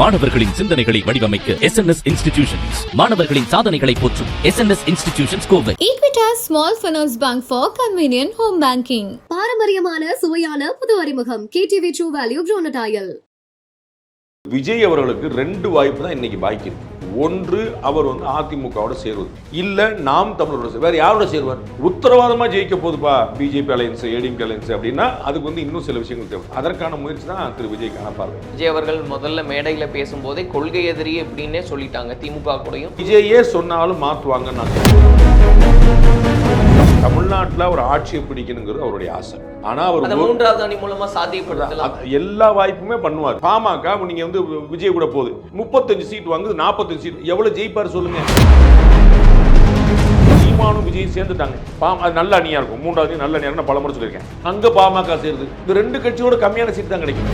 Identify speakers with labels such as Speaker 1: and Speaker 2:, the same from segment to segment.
Speaker 1: மாணவர்களின் சிந்தனைகளை வடிவமைக்க எஸ் என் எஸ் இன்ஸ்டிடியூஷன்ஸ் மாணவர்களின் சாதனைகளை போற்றும் S N S institutions Kovai.
Speaker 2: Equitas Small Finance Bank for convenient home banking.
Speaker 3: பாரம்பரியமான சுவையான புது அறிமுகம். கேடிவி ட்ரூ வேல்யூ ப்ரோனடாயல்
Speaker 4: விஜய் அவர்களுக்கு ரெண்டு வாய்ப்பு தான் இன்னைக்கு பாக்கி இருக்கு. ஒன்று அவர் வந்து அதிமுகவோட சேருவது இல்ல நாம் தமிழரோட வேற யாரோட சேருவார்? உத்தரவாதமா ஜெயிக்க போகுதுப்பா பிஜேபி அலையன்ஸ் ஏடிஎம்கே அலையன்ஸ் அப்படின்னா அதுக்கு வந்து இன்னும் சில விஷயங்கள் தேவை. அதற்கான முயற்சி தான் திரு விஜய்க்கான பார்வை.
Speaker 5: விஜய் அவர்கள் முதல்ல மேடையில பேசும்போதே கொள்கை எதிரி அப்படின்னே சொல்லிட்டாங்க திமுக கூடயும்.
Speaker 4: விஜயே சொன்னாலும் மாத்துவாங்கன்னு நான். தமிழ்நாட்டுல ஒரு ஆட்சியை பிடிக்கணுங்கிறது அவருடைய ஆசை. ஆனா அவர்
Speaker 5: மூன்றாவது அணி மூலமா சாத்தியப்படுத்தலாம்
Speaker 4: அது எல்லா வாய்ப்புமே பண்ணுவார். பாமக நீங்க வந்து விஜய் கூட போகுது. முப்பத்தஞ்சு சீட் வாங்குது நாற்பத்தஞ்சு சீட் எவ்வளவு ஜெயிப்பார் சொல்லுங்க. சீமானும் விஜய் சேர்ந்துட்டாங்க. பாம அது நல்ல அணியா இருக்கும். மூன்றாவது நல்ல அணியா நான் பலமுறை சொல்லியிருக்கேன். அங்க பாமக சேருது. இந்த ரெண்டு கட்சியோட கம்மியான சீட் தான் கிடைக்கும்.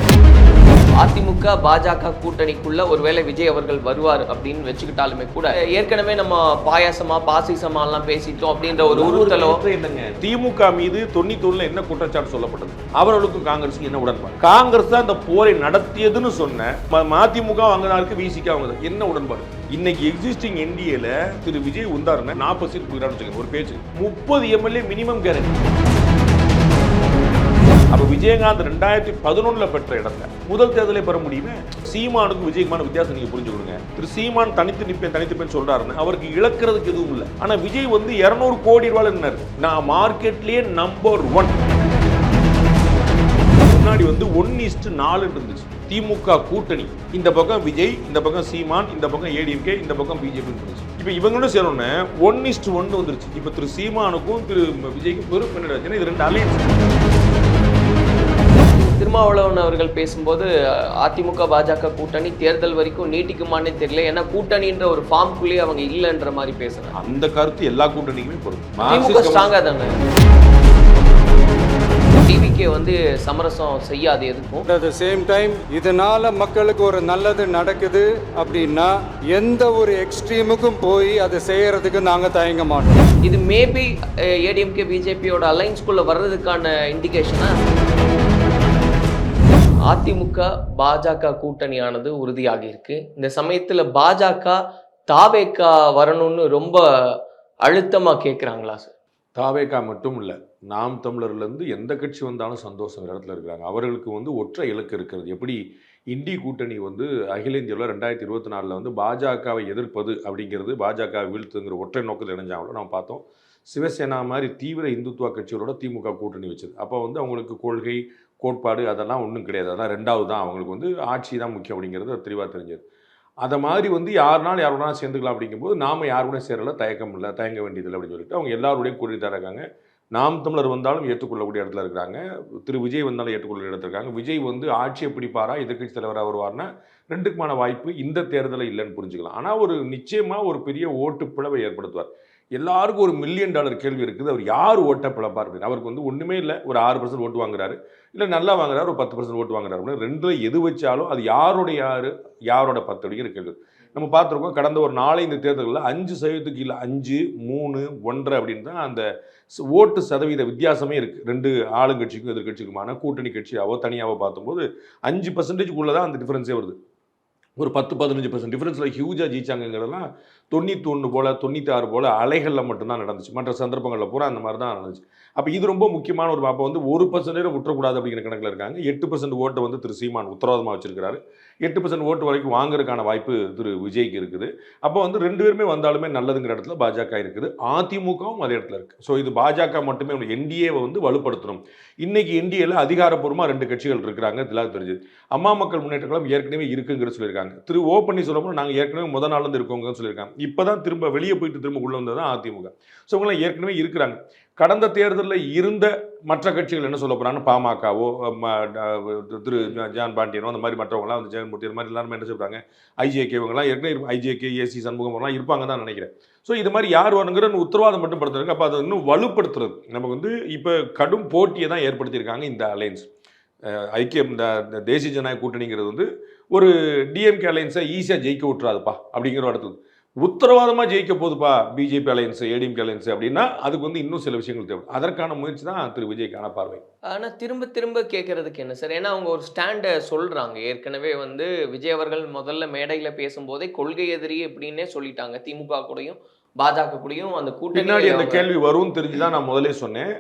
Speaker 5: அதிமுக பாஜக கூட்டணிக்குள்ள ஒருவேளை விஜய் அவர்கள் வருவார் அப்படின்னு வச்சுக்கிட்டாலுமே கூட ஏற்கனவே நம்ம பாயாசமா பாசிசமா எல்லாம் பேசிட்டோம் அப்படின்ற ஒரு
Speaker 4: என்னங்க? திமுக மீது தொண்ணூத்தொன்னுல என்ன குற்றச்சாட்டு சொல்லப்பட்டது? அவர்களுக்கும் காங்கிரஸுக்கு என்ன உடன்பாடு? காங்கிரஸ் தான் இந்த போரை நடத்தியதுன்னு சொன்ன மதிமுக வாங்கினாருக்கு விசிக வாங்குது என்ன உடன்பாடு? இன்னைக்கு எக்ஸிஸ்டிங் என்டிஏல திரு விஜய் உந்தாருன்னா நாற்பது சீட் வச்சுக்கோங்க ஒரு பேச்சு. முப்பது எம்எல்ஏ மினிமம் கேரண்டி அப்ப விஜயகாந்த் ரெண்டாயிரத்தி பதினொன்னுல பெற்ற இடத்த முதல் தேர்தலை பெற முடியுமே? சீமானுக்கும் விஜயகுமான வித்தியாசம் நீங்க புரிஞ்சு கொடுங்க. திரு சீமான் தனித்து நிப்பேன் தனித்து நிப்பேன் சொல்றாருன்னு அவருக்கு இழக்கிறதுக்கு எதுவும் இல்லை. ஆனா விஜய் வந்து 200 கோடி ரூபாய் நான் மார்க்கெட்லயே நம்பர் ஒன். முன்னாடி வந்து ஒன் இஸ்ட் நாலு இருந்துச்சு. திமுக கூட்டணி. இந்த பக்கம் விஜய் இந்த பக்கம் சீமான் இந்த பக்கம் ஏடிஎம்கே இந்த பக்கம் பிஜேபி இருந்துச்சு. இப்போ இவங்களும் சேரணும்னு ஒன் இஸ்ட் ஒன்று வந்துருச்சு. இப்போ திரு சீமானுக்கும் திரு விஜய்க்கும் பெரும் பின்னடைச்சு இது ரெண்டு அலையன்ஸ்
Speaker 5: திருமாவளவன் அவர்கள் பேசும்போது அதிமுக பாஜக கூட்டணி தேர்தல் வரைக்கும் நீட்டிக்குமானே தெரியல. ஏன்னா கூட்டணின்ற ஒரு ஃபார்ம்குள்ளேயே அவங்க இல்லைன்ற மாதிரி பேசுறாங்க.
Speaker 4: அந்த கருத்து எல்லா கூட்டணிக்குமே பொருந்தும்.
Speaker 5: திமுக
Speaker 4: மார்க்சிஸ்ட்
Speaker 5: ஸ்ட்ராங்கா தானே? டிவிக்கே வந்து சமரசம் செய்யாது எதுக்கும்.
Speaker 6: அட் த சேம் டைம் இதனால மக்களுக்கு ஒரு நல்லது நடக்குது அப்படின்னா எந்த ஒரு எக்ஸ்ட்ரீமுக்கும் போய் அதை செய்யறதுக்கு நாங்கள் தயங்க மாட்டோம்.
Speaker 5: இது மேபி ஏடிஎம்கே பிஜேபியோட அலைன்ஸ்குள்ள வர்றதுக்கான இண்டிகேஷனா அதிமுக பாஜக கூட்டணியானது உறுதியாகி இருக்கு இந்த சமயத்துல பாஜக தாவேக்கா வரணும்னு ரொம்ப அழுத்தமா கேட்குறாங்களா சார்?
Speaker 4: தாவேக்கா மட்டும் இல்லை நாம் தமிழர்லேருந்து எந்த கட்சி வந்தாலும் சந்தோஷம் இடத்துல இருக்கிறாங்க. அவர்களுக்கு வந்து ஒற்றை இலக்கு இருக்கிறது. எப்படி இந்தி கூட்டணி வந்து அகில இந்தியாவில் ரெண்டாயிரத்தி இருபத்தி நாலில் வந்து பாஜகவை எதிர்ப்பது அப்படிங்கிறது பாஜக வீழ்த்துங்கிற ஒற்றை நோக்கத்தில் இணைஞ்சாங்களோ நம்ம பார்த்தோம். சிவசேனா மாதிரி தீவிர இந்துத்துவ கட்சிகளோட திமுக கூட்டணி வச்சது. அப்போ வந்து அவங்களுக்கு கொள்கை கோட்பாடு அதெல்லாம் ஒன்றும் கிடையாது. அதான் ரெண்டாவது தான் அவங்களுக்கு வந்து ஆட்சி தான் முக்கியம் அப்படிங்கிறது தெளிவாக தெரிஞ்சது. அதை மாதிரி வந்து யாருனாலும் யாரோடனா சேர்ந்துக்கலாம் அப்படிங்கும்போது நாம் யார் கூட சேரல தயக்கம் இல்லை தயங்க வேண்டியதில்லை அப்படின்னு சொல்லிட்டு அவங்க எல்லாருடையும் கூட்டி இருக்காங்க. நாம் தமிழர் வந்தாலும் ஏற்றுக்கொள்ளக்கூடிய இடத்துல இருக்கிறாங்க திரு விஜய் வந்தாலும் ஏற்றுக்கொள்ள இடத்துல இருக்காங்க. விஜய் வந்து ஆட்சியை பிடிப்பாரா எதிர்கட்சி தலைவராக வருவார்னா ரெண்டுக்குமான வாய்ப்பு இந்த தேர்தலில் இல்லைன்னு புரிஞ்சுக்கலாம். ஆனால் ஒரு நிச்சயமாக ஒரு பெரிய ஓட்டு பிளவை ஏற்படுத்துவார். எல்லாருக்கும் ஒரு மில்லியன் டாலர் கேள்வி இருக்குது. அவர் யார் ஓட்டை பிளப்பார் அப்படின்னு அவருக்கு வந்து ஒன்றுமே இல்லை. ஒரு ஆறு பர்சன்ட் ஓட்டு வாங்குறாரு. இல்லை நல்லா வாங்குறாரு. ஒரு பத்து பர்சன்ட் ஓட்டு வாங்குறாரு. அப்படின்னு ரெண்டில் எது வச்சாலும் அது யாருடைய யார் யாரோட பத்து அப்படிங்கிற கேள்வி. நம்ம பார்த்துருக்கோம் கடந்த ஒரு நாலஞ்சு தேர்தல்களில் அஞ்சு சதவீதத்துக்கு இல்லை அஞ்சு மூணு ஒன்றரை அப்படின்னு தான் அந்த ஓட்டு சதவீத வித்தியாசமே இருக்குது ரெண்டு ஆளுங்கட்சிக்கும் எதிர்கட்சிக்குமான கூட்டணி கட்சியாவோ தனியாவோ பார்த்தும்போது அஞ்சு பர்சன்டேஜ்க்குள்ளே தான் அந்த டிஃப்ரென்ஸே வருது. ஒரு பத்து பதினஞ்சு பர்சன்ட் டிஃப்ரென்ஸில் ஹியூஜாக தொண்ணூற்றி ஒன்று போல் தொண்ணூற்றி ஆறு போல் அலைகளில் மட்டும்தான் நடந்துச்சு. மற்ற சந்தர்ப்பங்களில் பூரா அந்த மாதிரி தான் நடந்துச்சு. அப்போ இது ரொம்ப முக்கியமான ஒரு அப்போ வந்து ஒரு பர்சன்டேஜ் விட்டுறக்கூடாது அப்படிங்கிற கணக்கில் இருக்காங்க. எட்டு பர்சன்ட் ஓட்டை வந்து திரு சீமான் உத்தரவாதமாக வச்சிருக்காரு எட்டு பர்சன்ட் ஓட்டு வரைக்கும் வாங்குறதுக்கான வாய்ப்பு திரு விஜய்க்கு இருக்குது. அப்போ வந்து ரெண்டு பேருமே வந்தாலுமே நல்லதுங்கிற இடத்துல பாஜக இருக்குது. அதிமுகவும் அதே இடத்துல இருக்குது ஸோ இது பாஜக மட்டுமே என்டிஏவை வந்து வலுப்படுத்தணும். இன்னைக்கு என்டிஏல அதிகாரப்பூர்வமாக ரெண்டு கட்சிகள் இருக்கிறாங்க இதெல்லாம் தெரிஞ்சது அம்மா மக்கள் முன்னேற்ற கழகம் ஏற்கனவே இருக்குங்கிற சொல்லியிருக்காங்க. திரு ஓ பன்னீர்செல்வம் நாங்கள் ஏற்கனவே முத நாள் இருந்து இருக்கோங்கன்னு சொல்லியிருக்காங்க. இப்போ தான் திரும்ப வெளியே போயிட்டு திரும்ப உள்ள வந்தது தான் அதிமுக. ஸோ இவங்களாம் ஏற்கனவே இருக்கிறாங்க. கடந்த தேர்தலில் இருந்த மற்ற கட்சிகள் என்ன சொல்ல போறாங்கன்னு பாமகவோ திரு ஜான் பாண்டியனோ அந்த மாதிரி மற்றவங்களாம் வந்து ஜெகன்மூர்த்தி அந்த மாதிரி எல்லாருமே என்ன சொல்கிறாங்க ஐஜேகே இவங்கலாம் ஏற்கனவே ஐஜேகே ஏசி சண்முகம் எல்லாம் இருப்பாங்க தான் நினைக்கிறேன். ஸோ இது மாதிரி யார் வருங்கிற உத்தரவாதம் மட்டும் படுத்துறதுக்கு அப்போ அதை இன்னும் வலுப்படுத்துறது. நமக்கு வந்து இப்போ கடும் போட்டியை தான் ஏற்படுத்தியிருக்காங்க இந்த அலைன்ஸ். ஐக்கிய இந்த தேசிய ஜனநாயக கூட்டணிங்கிறது வந்து ஒரு டிஎம்கே அலைன்ஸை ஈஸியாக ஜெயிக்க விட்டுறாதுப்பா அப்படிங்கிற ஒரு இடத்துல உத்தரவாதமா ஜெயிக்க போகுதுப்பா பிஜேபி அலையன்ஸ் ஏடிஎம்கே அலையன்ஸ் அப்படின்னா அதுக்கு வந்து இன்னும் சில விஷயங்கள் தேவை. அதற்கான முயற்சி தான் திரு விஜய்க்கான பார்வை.
Speaker 5: ஆனா திரும்ப திரும்ப கேட்கறதுக்கு என்ன சார் ஏன்னா அவங்க ஒரு ஸ்டாண்டை சொல்றாங்க. ஏற்கனவே வந்து விஜய் அவர்கள் முதல்ல மேடையில பேசும்போதே கொள்கை எதிரி அப்படின்னே சொல்லிட்டாங்க. திமுக கூடயும் பாஜக கூடயும் அந்த
Speaker 4: பின்னாடி அந்த
Speaker 5: கூட்டணி
Speaker 4: கேள்வி வரும்னு தெரிஞ்சுதான் நான் முதலே சொன்னேன்.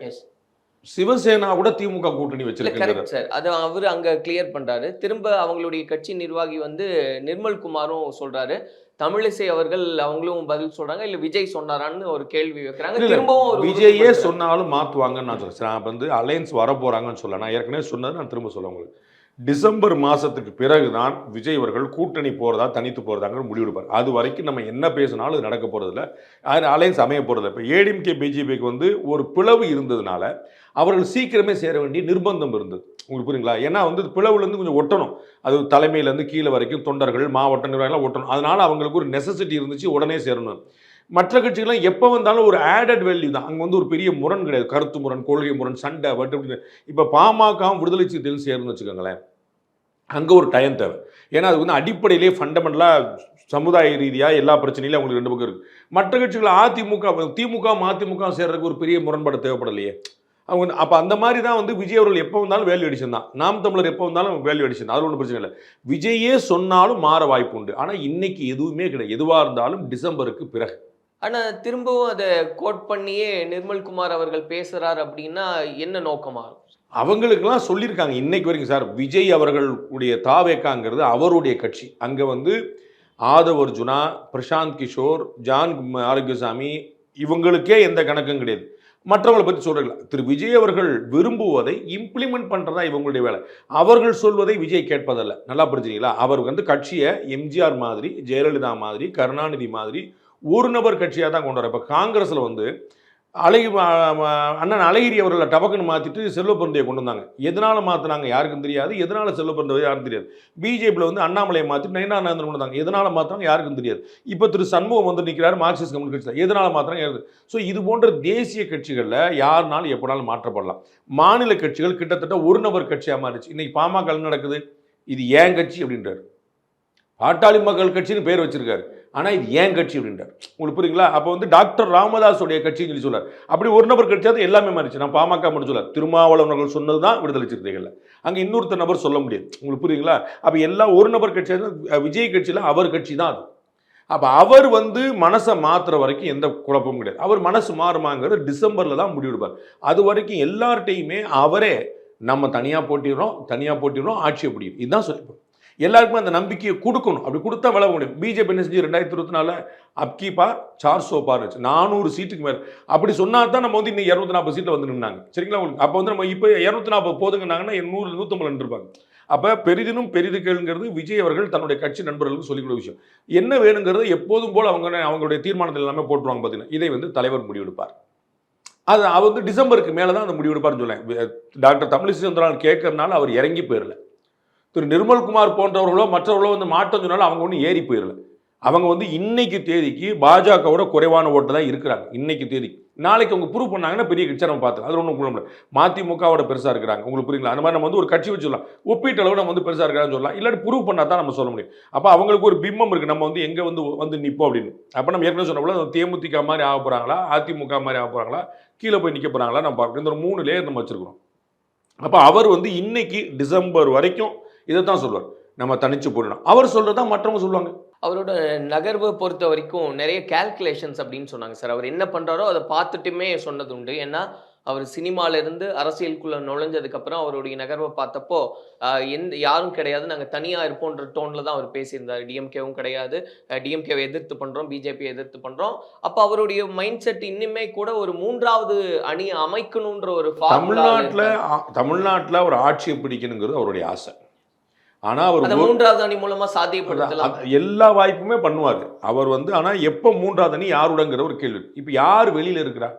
Speaker 4: சிவசேனா கூட திமுக கூட்டணி
Speaker 5: கரெக்ட் சார் அது அவர் அங்க கிளியர் பண்றாரு திரும்ப அவங்களுடைய கட்சி நிர்வாகி வந்து நிர்மல் குமாரும் சொல்றாரு. தமிழிசை அவர்கள் அவங்களும் பதில் சொல்றாங்க இல்ல விஜய் சொன்னாரான்னு ஒரு கேள்வி வைக்கிறாங்க. திரும்பவும்
Speaker 4: விஜயே. சொன்னாலும் மாத்துவாங்கன்னு நான் சொல்றேன் நான் வந்து அலையன்ஸ் வர போறாங்கன்னு சொல்ல நான் ஏற்கனவே சொன்னது நான் திரும்ப சொல்ல உங்களுக்கு டிசம்பர் மாசத்துக்கு பிறகுதான் விஜய் அவர்கள் கூட்டணி போகிறதா தனித்து போறதாங்கிற முடிவெடுப்பார். அது வரைக்கும் நம்ம என்ன பேசினாலும் அது நடக்க போகிறதில்ல அலையன்ஸ் அமைய போறதில்ல. இப்போ ஏடிஎம்கே பிஜேபிக்கு வந்து ஒரு பிளவு இருந்ததுனால அவர்கள் சீக்கிரமே சேர வேண்டிய நிர்பந்தம் இருந்தது. உங்களுக்கு புரியுங்களா? ஏன்னா வந்து பிளவுலேருந்து கொஞ்சம் ஒட்டணும். அது தலைமையிலேருந்து கீழே வரைக்கும் தொண்டர்கள் மாவட்ட நிர்வாகிகள் ஒட்டணும். அதனால அவங்களுக்கு ஒரு நெசசிட்டி இருந்துச்சு உடனே சேரணும். மற்ற கட்சிகள்லாம் எப்போ வந்தாலும் ஒரு ஆடட் வேல்யூ தான். அங்கே வந்து ஒரு பெரிய முரண் கிடையாது. கருத்து முரண் கொள்கை முரண் சண்டை வட்டு இப்போ பாமகவும் விடுதலை சிறுத்தைகளும் சேருன்னு வச்சுக்கோங்களேன். அங்கே ஒரு டைம் தேவை. ஏன்னா அது வந்து அடிப்படையிலே ஃபண்டமெண்டலாக சமுதாய ரீதியாக எல்லா பிரச்சனையிலும் அவங்களுக்கு ரெண்டு பக்கம் இருக்குது மற்ற கட்சிகள் அதிமுக திமுக அதிமுக சேர்றதுக்கு ஒரு பெரிய முரண்பாடு தேவைப்படலையே. அவங்க வந்து அப்போ அந்த மாதிரி தான் வந்து விஜய் அவர்கள் எப்போ வந்தாலும் வேல்யூ அடிஷன் தான். நாம் தமிழர் எப்போ வந்தாலும் வேல்யூ அடிஷன் அது ஒன்றும் பிரச்சனை இல்லை. விஜயே சொன்னாலும் மாற வாய்ப்பு உண்டு. ஆனால் இன்னைக்கு எதுவுமே கிடையாது. எதுவாக இருந்தாலும் டிசம்பருக்கு பிறகு.
Speaker 5: ஆனால் திரும்பவும் அதை கோட் பண்ணியே நிர்மல்குமார் அவர்கள் பேசுகிறார் அப்படின்னா என்ன நோக்கமாக இருக்கும்
Speaker 4: அவங்களுக்கெல்லாம் சொல்லியிருக்காங்க இன்னைக்கு வரைக்கும் சார். விஜய் அவர்களுடைய தாவேக்காங்கிறது அவருடைய கட்சி. அங்கே வந்து ஆதவ் அர்ஜுனா பிரசாந்த் கிஷோர் ஜான் ஆரோக்கியசாமி இவங்களுக்கே எந்த கணக்கும் கிடையாது. மற்றவங்களை பற்றி சொல்கிறீங்களா திரு விஜய் அவர்கள் விரும்புவதை இம்ப்ளிமெண்ட் பண்ணுறதா இவங்களுடைய வேலை. அவர்கள் சொல்வதை விஜய் கேட்பதல்ல. நல்லா புரிஞ்சுங்களா அவர் வந்து கட்சியை எம்ஜிஆர் மாதிரி ஜெயலலிதா மாதிரி கருணாநிதி மாதிரி ஒரு நபர் கட்சியாக தான் கொண்டு வர. இப்போ காங்கிரஸில் வந்து அழகி அண்ணன் அழகிரி அவர்களை டபக்குன்னு மாற்றிட்டு செல்வப்பிரந்தையை கொண்டு வந்தாங்க. எதனால் மாற்றினாங்க யாருக்கும் தெரியாது. எதனால் செல்வப்பிரந்தை யாருக்கும் தெரியாது. பிஜேபியில் வந்து அண்ணாமலையை மாற்றிட்டு நயனானந்தன் கொண்டு வந்தாங்க. எதனால் மாற்றினாங்க யாருக்கும் தெரியாது. இப்போ திரு சண்முகம் வந்து நிற்கிறார் மார்க்சிஸ்ட் கம்யூனிஸ்ட் கட்சியில். எதனால் மாற்றினாங்க யாரு ஸோ இது போன்ற தேசிய கட்சிகளில் யாருனாலும் எப்போனாலும் மாற்றப்படலாம். மாநில கட்சிகள் கிட்டத்தட்ட ஒரு நபர் கட்சியாக மாறிச்சு இன்றைக்கி பாமக நடக்குது. இது ஏன் கட்சி அப்படின்றார். பாட்டாளி மக்கள் கட்சின்னு பேர் வச்சுருக்காரு. ஆனால் இது ஏன் கட்சி அப்படின்றார். உங்களுக்கு புரியுங்களா? அப்போ வந்து டாக்டர் ராமதாஸுடைய கட்சின்னு சொல்லி சொல்றார். அப்படி ஒரு நபர் கட்சியாவது எல்லாமே மாறிச்சு நான் பாமக மட்டும் சொல்ல திருமாவளவர்கள் சொன்னது தான் விடுதலை சிறுத்தைகளில். அங்கே இன்னொருத்தர் நபர் சொல்ல முடியாது. உங்களுக்கு புரியுங்களா? அப்போ எல்லா ஒரு நபர் கட்சியாக விஜய் கட்சியில் அவர் கட்சி தான் அது. அப்போ அவர் வந்து மனசை மாற்றுற வரைக்கும் எந்த குழப்பமும் கிடையாது. அவர் மனசு மாறுமாங்கிறது டிசம்பரில் தான் முடிவெடுப்பார். அது வரைக்கும் எல்லார்ட்டையுமே அவரே நம்ம தனியாக போட்டிடுறோம் தனியாக போட்டிடுறோம் ஆட்சியை பிடிக்கும் இதுதான் சொல்லிப்போம் எல்லாருக்குமே அந்த நம்பிக்கையை கொடுக்கணும். அப்படி கொடுத்தா விளக்க முடியும். பிஜேபி என்ன செஞ்சு ரெண்டாயிரத்தி இருபத்தி நாலு அப்கீப்பா சார் சோப்பார் வச்சு. நானூறு சீட்டுக்கு மேலே. அப்படி சொன்னா தான் நம்ம வந்து இன்னும் இரநூத்தி நாற்பது சீட்டில் வந்து நின்னாங்க. சரிங்களா உங்களுக்கு? அப்போ வந்து நம்ம இப்போ இரநூத்தி நாற்பது போதுங்கன்னாங்கன்னா நூறு நூற்றம்பது இருப்பாங்க அப்போ பெரிதினும் பெரிது கேளுங்கிறது விஜய் அவர்கள் தன்னுடைய கட்சி நண்பர்களுக்கு சொல்லிக் விஷயம். என்ன வேணுங்கிறது எப்போதும் போல் அவங்க அவங்களுடைய தீர்மானத்தில் எல்லாமே போட்டுருவாங்க பார்த்தீங்கன்னா இதை வந்து தலைவர் முடிவெடுப்பார். அது அவர் வந்து டிசம்பருக்கு மேலே தான் அந்த முடிவெடுப்பார்னு சொல்லேன் டாக்டர் தமிழிசை சந்திரன் கேட்கறதுனால அவர் இறங்கி போயிடல திரு நிர்மல்குமார் போன்றவர்களோ மற்றவர்களோ வந்து மாற்றம் சொன்னாலும் அவங்க ஒன்றும் ஏறி போயிடல அவங்க வந்து இன்னைக்கு தேதிக்கு பாஜகவோட குறைவான ஓட்டு தான் இருக்கிறாங்க. இன்னைக்கு தேதிக்கு நாளைக்கு அவங்க ப்ரூவ் பண்ணாங்கன்னா பெரிய கட்சி நம்ம பார்த்து அது ஒன்றும் முடியல மதிமுகவோட பெருசாக இருக்கிறாங்க. உங்களுக்கு புரியுங்களா? அந்த மாதிரி நம்ம வந்து ஒரு கட்சி வச்சு சொல்லலாம். அளவு நம்ம வந்து பெருசாக இருக்கிறான்னு சொல்லலாம். இல்லாட்டி ப்ரூவ் பண்ணால் தான் நம்ம சொல்ல முடியும். அப்போ அவங்களுக்கு ஒரு பிம்பம் இருக்குது நம்ம வந்து எங்கே வந்து வந்து நிற்போம் அப்படின்னு. அப்போ நம்ம ஏற்கனவே சொன்ன போல தேமுதிக மாதிரி ஆக போகிறாங்களா அதிமுக மாதிரி ஆக போகிறாங்களா கீழே போய் நிற்க போகிறாங்களா நம்ம பார்க்கணும் இந்த ஒரு மூணு லேயர் நம்ம வச்சுருக்கிறோம். அப்போ அவர் வந்து இன்னைக்கு டிசம்பர் வரைக்கும் இதை தான் சொல்லுவார் நம்ம தனிச்சு போடணும். அவர் சொல்கிறது தான் மற்றவங்க சொல்லுவாங்க
Speaker 5: அவரோட நகர்வை பொறுத்த வரைக்கும் நிறைய கால்குலேஷன்ஸ் அப்படின்னு சொன்னாங்க சார். அவர் என்ன பண்றாரோ அதை பார்த்துட்டுமே சொன்னது உண்டு. ஏன்னா அவர் சினிமால இருந்து அரசியலுக்குள்ள நுழைஞ்சதுக்கு அப்புறம் அவருடைய நகர்வை பார்த்தப்போ எந்த யாரும் கிடையாது. நாங்க தனியா இருப்போன்ற டோன்ல தான் அவர் பேசியிருந்தார். டிஎம்கேவும் கிடையாது. டிஎம்கேவை எதிர்த்து பண்றோம். பிஜேபி எதிர்த்து பண்றோம். அப்ப அவருடைய மைண்ட் செட் இன்னுமே கூட ஒரு மூன்றாவது அணி அமைக்கணுன்ற ஒரு
Speaker 4: தமிழ்நாட்டில். தமிழ்நாட்டில் ஒரு ஆட்சியை பிடிக்கணுங்கிறது அவருடைய ஆசை. ஆனால் அவர்
Speaker 5: மூன்றாவது அணி மூலமா சாத்தியப்படுத்தலாம்
Speaker 4: எல்லா வாய்ப்புமே பண்ணுவார். அவர் வந்து ஆனால் எப்போ மூன்றாவது அணி யாருடங்கிற ஒரு கேள்வி. இப்போ யார் வெளியில் இருக்கிறா?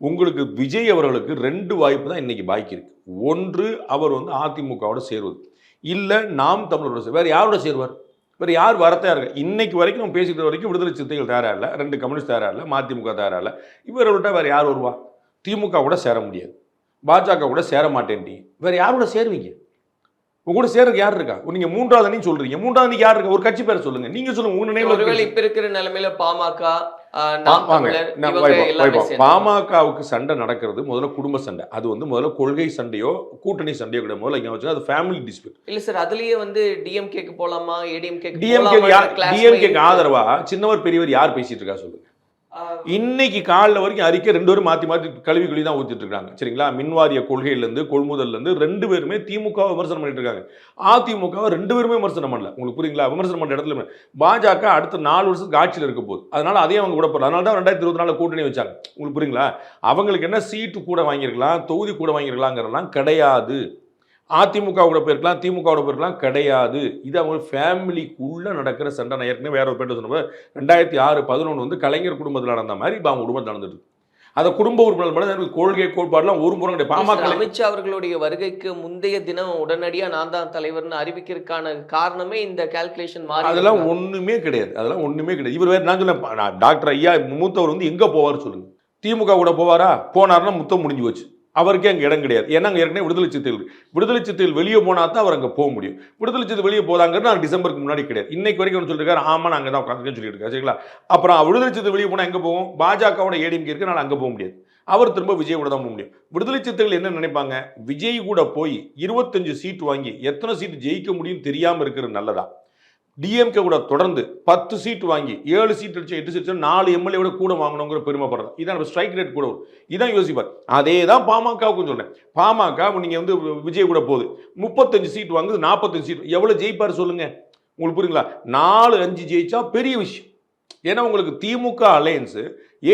Speaker 4: உங்களுக்கு விஜய் அவர்களுக்கு ரெண்டு வாய்ப்பு தான் இன்னைக்கு பாக்கி இருக்கு. ஒன்று அவர் வந்து அதிமுகவோட சேருவது. இல்லை நாம் தமிழரோட சேர் வேறு யாரோட சேருவார்? வேறு யார் வர தயாரா இருக்கு இன்னைக்கு வரைக்கும் நம்ம பேசிக்கிற வரைக்கும் விடுதலை சிறுத்தைகள் தயாரா இல்லை ரெண்டு கம்யூனிஸ்ட் தயாரா இல்லை மதிமுக தயாரா இல்லை. இவரை விட்டா வேறு யார் வருவா? திமுக கூட சேர முடியாது. பாஜக கூட சேர மாட்டேன்டி வேறு யாரோட சேருவீங்க? உங்க கூட சேர்றதுக்கு யார் இருக்கா? நீங்க மூன்றாவது அணி சொல்றீங்க. மூன்றாவது அணி யார் இருக்கா? ஒரு கட்சி பேரை சொல்லுங்க. நீங்க சொல்லுங்க உங்க நினைவுல
Speaker 5: ஒருவேளை இப்ப இருக்கிற நிலைமையில பாமக.
Speaker 4: பாமகவுக்கு சண்டை நடக்கிறது முதல்ல குடும்ப சண்டை. அது வந்து முதல்ல கொள்கை சண்டையோ கூட்டணி சண்டையோ கிடையாது. முதல்ல இங்க வச்சு அது ஃபேமிலி டிஸ்பியூட்
Speaker 5: இல்ல சார் அதுலயே வந்து டிஎம்கேக்கு போலாமா ஏடிஎம்கே
Speaker 4: டிஎம்கே டிஎம்கேக்கு ஆதரவா? சின்னவர் பெரியவர் யார் பேசிட்டு இருக்கா சொல்லுங்க. Um, இன்னைக்கு காலைல வரைக்கும் அறிக்கை ரெண்டு பேரும் மாத்தி மாத்தி கழுவி கழுவி தான் ஊத்திட்டு இருக்காங்க சரிங்களா? மின்வாரிய கொள்கையில இருந்து கொள்முதல்ல இருந்து ரெண்டு பேருமே திமுக விமர்சனம் பண்ணிட்டு இருக்காங்க அதிமுக ரெண்டு பேருமே விமர்சனம் பண்ணல. உங்களுக்கு புரியுங்களா? விமர்சனம் பண்ற இடத்துல பாஜக அடுத்த நாலு வருஷத்துக்கு ஆட்சியில் இருக்க போகுது. அதனால அதையும் அவங்க கூட போறாங்க அதனால தான் ரெண்டாயிரத்தி இருபத்தி நாலு கூட்டணி வச்சாங்க. உங்களுக்கு புரியுங்களா? அவங்களுக்கு என்ன சீட்டு கூட வாங்கியிருக்கலாம் தொகுதி கூட வாங்கியிருக்கலாங்கிறதெல்லாம் கிடையாது. அதிமுக கூட போயிருக்கலாம் திமுக கூட போயிருக்கலாம் கிடையாது. இது அவங்க ஃபேமிலிக்குள்ள நடக்கிற சண்டை. நான் ஏற்கனவே வேற ஒரு பேட்ட சொன்ன ரெண்டாயிரத்தி ஆறு பதினொன்று வந்து கலைஞர் குடும்பத்தில் நடந்த மாதிரி இப்போ அவங்க குடும்பத்தில் நடந்துட்டு. அதை குடும்ப உறுப்பினர் மட்டும். கொள்கை கோட்பாடுலாம் ஒரு முறை கிடையாது. பாமக
Speaker 5: அமித்ஷா அவர்களுடைய வருகைக்கு முந்தைய தினம் உடனடியா நான் தான் தலைவர்னு அறிவிக்கிறதுக்கான காரணமே இந்த கால்குலேஷன் மாறி
Speaker 4: அதெல்லாம். ஒண்ணுமே கிடையாது. அதெல்லாம் ஒண்ணுமே கிடையாது. இவர் வேற நான் நான் டாக்டர் ஐயா மூத்தவர் வந்து எங்க போவார் சொல்லுங்க. திமுக கூட போவாரா? போனாருன்னா முத்தம் முடிஞ்சு போச்சு. அவருக்கே அங்கே இடம் கிடையாது. ஏன்னா அங்கே ஏற்கனவே விடுதலை சிறுத்தைகள் விடுதலை சிறுத்தைகள் வெளியே போனால் தான் அவர் அங்கே போக முடியும். விடுதலை சிறுத்தை வெளியே போதாங்கிறது நான் டிசம்பருக்கு முன்னாடி கிடையாது. இன்னைக்கு வரைக்கும் ஒன்று சொல்லியிருக்காரு ஆமாம் நான் அங்கே தான் உட்காந்துருக்கேன்னு சொல்லிட்டு சரிங்களா? அப்புறம் விடுதலை சிறுத்தை வெளியே போனால் எங்கே போவோம்? பாஜகவோட ஏடிஎம்கே இருக்கு நான் அங்கே போக முடியாது. அவர் திரும்ப விஜய் கூட தான் போக முடியும். விடுதலை சிறுத்தைகள் என்ன நினைப்பாங்க? விஜய் கூட போய் இருபத்தஞ்சு சீட் வாங்கி எத்தனை சீட் ஜெயிக்க முடியும் தெரியாமல் இருக்கிறது நல்லதா? டிஎம்கே கூட தொடர்ந்து பத்து சீட் வாங்கி ஏழு சீட் அடிச்சு எட்டு சீட் நாலு எம்எல்ஏ கூட கூட வாங்கணுங்கிற பெருமைப்படுறது இதான் ஸ்ட்ரைக் ரேட் கூட வரும். இதான் யோசிப்பார். அதே தான் பாமகவுக்கும் சொன்னேன். பாமக நீங்கள் வந்து விஜய் கூட போகுது. முப்பத்தஞ்சு சீட் வாங்குது நாற்பத்தஞ்சு சீட் எவ்வளோ ஜெயிப்பார் சொல்லுங்க. உங்களுக்கு புரியுங்களா? நாலு அஞ்சு ஜெயிச்சா பெரிய விஷயம். ஏன்னா உங்களுக்கு திமுக அலையன்ஸு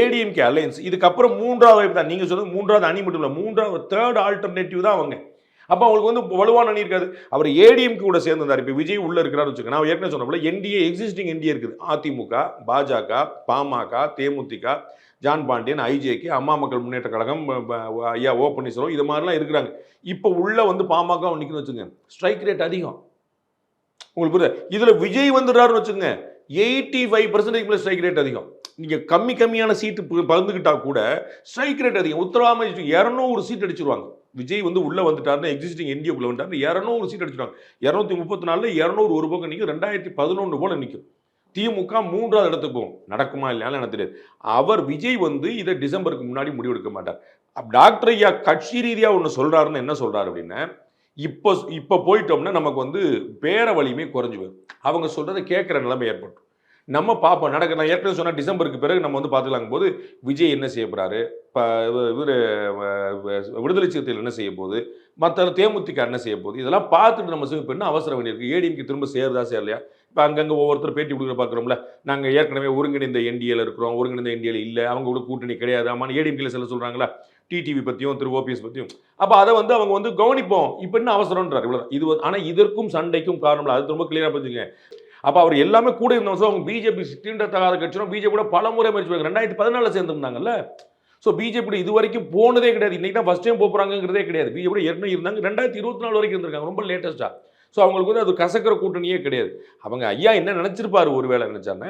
Speaker 4: ஏடிஎம்கே அலையன்ஸ் இதுக்கப்புறம் மூன்றாவது தான். நீங்கள் சொல்றது மூன்றாவது அணி மட்டும் இல்லை மூன்றாவது தேர்ட் ஆல்டர்னேட்டிவ் தான் அவங்க. அப்போ அவங்களுக்கு வந்து வலுவான அணி இருக்காது. அவர் ஏடிஎம்கே கூட சேர்ந்திருந்தார். இப்போ விஜய் உள்ள இருக்கிறாரு வச்சுக்கோங்க. நான் ஏற்கனவே சொன்னப்பல என்டிஏ எக்ஸிஸ்டிங் என்டிஏ இருக்குது. அதிமுக பாஜக பாமக தேமுதிக ஜான் பாண்டியன் ஐஜேகே அம்மா மக்கள் முன்னேற்ற கழகம் ஐயா ஓ பன்னீர்செல்வம் இது மாதிரிலாம் இருக்கிறாங்க. இப்போ உள்ள வந்து பாமக நிற்கணும் வச்சுங்க ஸ்ட்ரைக் ரேட் அதிகம். உங்களுக்கு புரியுது? இதில் விஜய் வந்துடுறாருன்னு வச்சுங்க எயிட்டி ஃபைவ் பர்சன்டேஜ் மேலே ஸ்ட்ரைக் ரேட் அதிகம். நீங்கள் கம்மி கம்மியான சீட்டு பகிர்ந்துக்கிட்டால் கூட ஸ்ட்ரைக் ரேட் அதிகம். உத்தரவாமல் இரநூறு சீட் அடிச்சிருவாங்க. விஜய் வந்து உள்ளே வந்துட்டாருன்னு எக்ஸிஸ்டிங் என்டிஏக்குள்ள வந்துட்டாரு இரநூறு சீட் அடிச்சிட்டாங்க இரநூத்தி முப்பத்தி நாலில் இரநூறு ஒரு பக்கம் நிற்கும் ரெண்டாயிரத்தி பதினொன்று போல நிற்கும் திமுக மூன்றாவது இடத்துக்கு போகும். நடக்குமா இல்லையாலும் எனக்கு தெரியாது. அவர் விஜய் வந்து இதை டிசம்பருக்கு முன்னாடி முடிவெடுக்க மாட்டார். டாக்டர் ஐயா கட்சி ரீதியாக ஒன்று சொல்கிறாருன்னு என்ன சொல்கிறாரு அப்படின்னா இப்போ இப்போ போயிட்டோம்னா நமக்கு வந்து பேர வலிமை குறைஞ்சி வரும் அவங்க சொல்கிறத கேட்குற நிலைமை ஏற்படும் நம்ம பார்ப்போம் நடக்க நான் ஏற்கனவே சொன்ன டிசம்பருக்கு பிறகு நம்ம வந்து பார்த்துக்கலாம் போது விஜய் என்ன செய்ய போறாரு? இப்போ இவர் விடுதலை சிறுத்தைகள் என்ன செய்ய போகுது? மற்ற தேமுதிக என்ன செய்ய போகுது? இதெல்லாம் பார்த்துட்டு நம்ம இப்போ என்ன அவசரம் வேண்டியிருக்கு? ஏடிஎம்க்கு திரும்ப சேருதா சேரலையா? இப்போ அங்கங்கே ஒவ்வொருத்தர் பேட்டி கொடுக்குற பார்க்குறோம்ல. நாங்கள் ஏற்கனவே ஒருங்கிணைந்த என்டிஏல இருக்கிறோம். ஒருங்கிணைந்த என்டிஏல இல்லை. அவங்க கூட கூட்டணி கிடையாது. ஆமாம் ஏடிஎம்கில் சில சொல்கிறாங்களா டிடிவி பற்றியும் திரு ஓபிஎஸ் பற்றியும் அப்போ அதை வந்து அவங்க வந்து கவனிப்போம். இப்போ என்ன அவசரம்ன்றார்? இவ்வளோ இது ஆனால் இதற்கும் சண்டைக்கும் காரணம் இல்லை. அது ரொம்ப கிளியராக புரிஞ்சுங்க அப்போ அவர் எல்லாமே கூட இருந்தவங்க. அவங்க பிஜேபி தீண்டத்தகாத கட்சியும் பிஜேபி கூட பல முறை முயற்சி ரெண்டாயிரத்தி பதினாலில் சேர்ந்துருந்தாங்கல்ல? ஸோ பிஜேபி இது வரைக்கும் போனதே கிடையாது. இன்னைக்கு தான் ஃபஸ்ட் டைம் போகிறாங்கிறதே கிடையாது. பிஜேபி ஏற்கனவே இருந்தாங்க. ரெண்டாயிரத்தி இருபத்தி நாலு வரைக்கும் இருந்திருக்காங்க. ரொம்ப லேட்டஸ்ட்டாக ஸோ அவங்களுக்கு வந்து அது கசக்கிற கூட்டணியே கிடையாது. அவங்க ஐயா என்ன நினச்சிருப்பார் ஒரு வேளை நினச்சாங்க